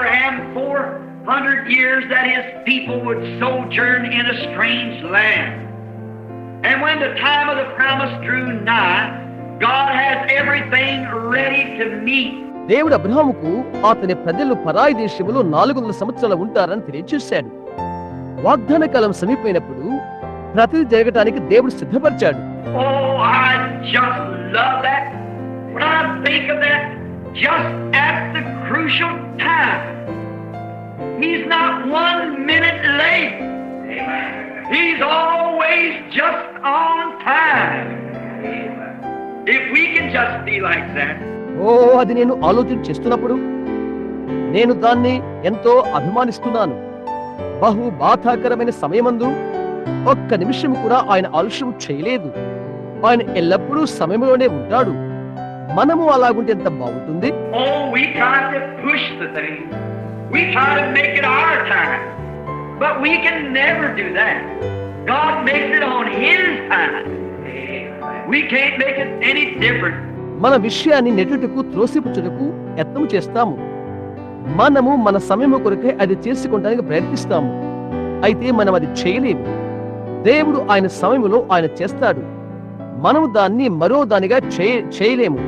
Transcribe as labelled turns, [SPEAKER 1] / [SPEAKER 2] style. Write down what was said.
[SPEAKER 1] Abraham 400 years that his people would sojourn in a strange land. And when the time of the promise drew nigh, God has everything ready to meet.
[SPEAKER 2] దేవుడు అబ్రహాముకు అతని ప్రజలు పరాయి దేశంలో నాలుగు వందల సంవత్సరాలు ఉంటారని తెలియచేశాడు వాగ్దాన కాలం సమీపైనప్పుడు ప్రతిది జరగటానికి దేవుడు సిద్ధపరిచాడు
[SPEAKER 1] Oh, just at crucial time, He's not one minute late. Amen. He's always just on time. Amen. If we can just be like that,
[SPEAKER 2] ఓ అది నేను ఆలోచన చేస్తున్నప్పుడు నేను దాన్ని ఎంతో అభిమానిస్తున్నాను బహు బాధాకరమైన సమయమందు ఒక్క నిమిషం కూడా ఆయన ఆలస్యం చేయలేదు ఆయన ఎల్లప్పుడూ సమయంలోనే ఉంటాడు మనము అలాగుంటే ఎంత బాగుంటుంది
[SPEAKER 1] oh, we try to push the thing. We try to make it our time. But we can never do that. God makes it on His time. We can't make it any different.
[SPEAKER 2] మన విషయాన్ని నెట్టుటకు త్రోసిపుచ్చుటకు యత్నం చేస్తాము మనము మన సమయము కొరకే అది చేసుకోవడానికి ప్రయత్నిస్తాము అయితే మనం అది చేయలేము దేవుడు ఆయన సమయములో ఆయన చేస్తాడు మనము దాన్ని మరో దానిగా చేయ చేయలేము